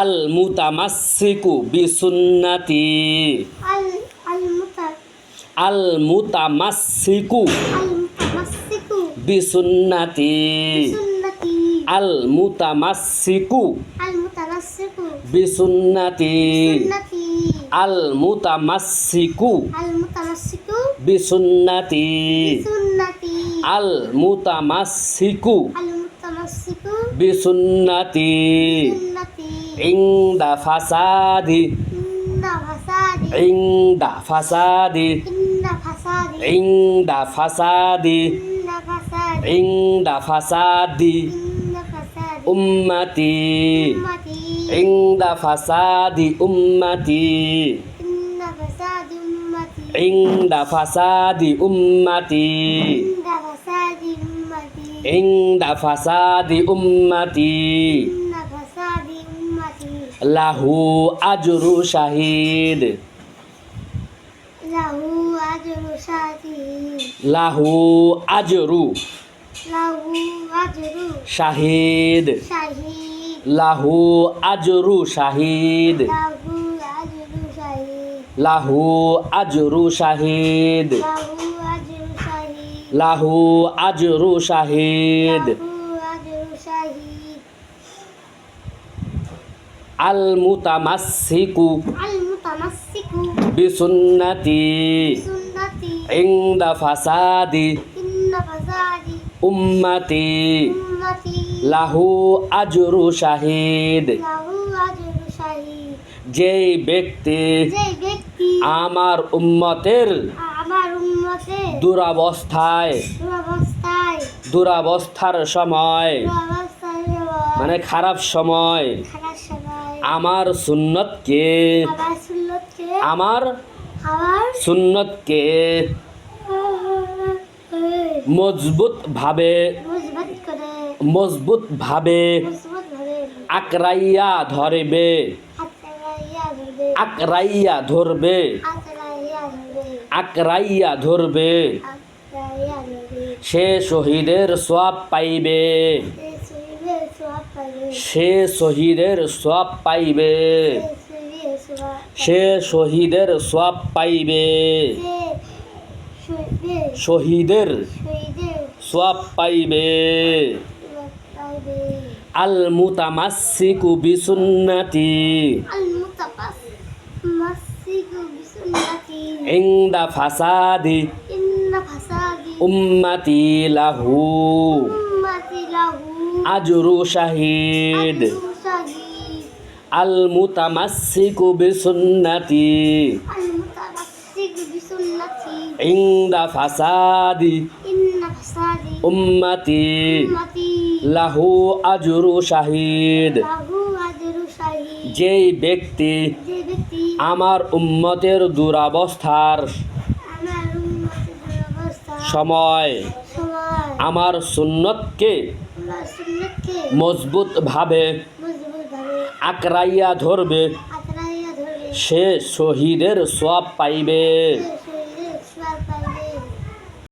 আল মুতামাসসিকু বিসুন্নতি। আল আল মুতা আল মুতামাসসিকু বিসুন্নতি। সুন্নতি আল মুতামাসসিকু বিসুন্নতি। আল মুতামাসসিকু বিসুন্নতি। সুন্নতি ইংদা ফাসাদি। ইন্না ফাসাদি। ইংদা ফাসাদি। ইন্না ফাসাদি। ইংদা ফাসাদি। ইন্না ফাসাদি। ইংদা ফাসাদি। ইন্না ফাসাদি উম্মতি। লাহু আজরু শাহিদ। লাহু আজরু শাহি লাহু আজরু লাহু আজরু শাহিদ। শাহিদ। লাহু আজরু শাহিদ। লাহু আজরু শাহিদ। লাহু আজরু শাহিদ। লাহু আজরু শাহিদ। লাহু আজরু শাহিদ লাহু আজরু শাহিদ আল মুতামাসসিকু আল মুতামাসসিকু বিসুন্নতি সুন্নতি ইংদা ফাসাদি ইন্না ফাসাদি উম্মতি উম্মতি লাহু আজরু শাহিদ লাহু আজরু শাহিদ যেই ব্যক্তি যে ব্যক্তি আমার উম্মতের আমার উম্মতে দুরাবস্থায় দুরবস্থায় দুরাবস্থার সময় মানে খারাপ সময় আমার সুন্নতকে। আমার সুন্নতকে। মজবুত ভাবে মজবুত ভাবে আকরাইয়া ধরবে। আকরাইয়া ধরবে। আকরাইয়া ধরবে। সে শহীদের সব পাইবে। সে শহীদের সব পাইবে। সে শহীদের সব পাইবে। শহীদের সব পাইবে। আল মুতামাসসিকু বিসুন্নতি ইংদা ফাসাদি। উম্মতি লাহু। আজরু শাহিদ। আল মুতামাসসিকু বিসুন্নতি। ইংদা ফাসাদি উম্মতি। লাহু আজরু শাহিদ। যেই ব্যক্তি যে ব্যক্তি আমার উম্মতের দুরাবস্থার সময়। আমার সুন্নতকে আমার সুন্নতকে মজবুত ভাবে মজবুত আকরাইয়া ধরবে। সে শহীদের সব পাইবে।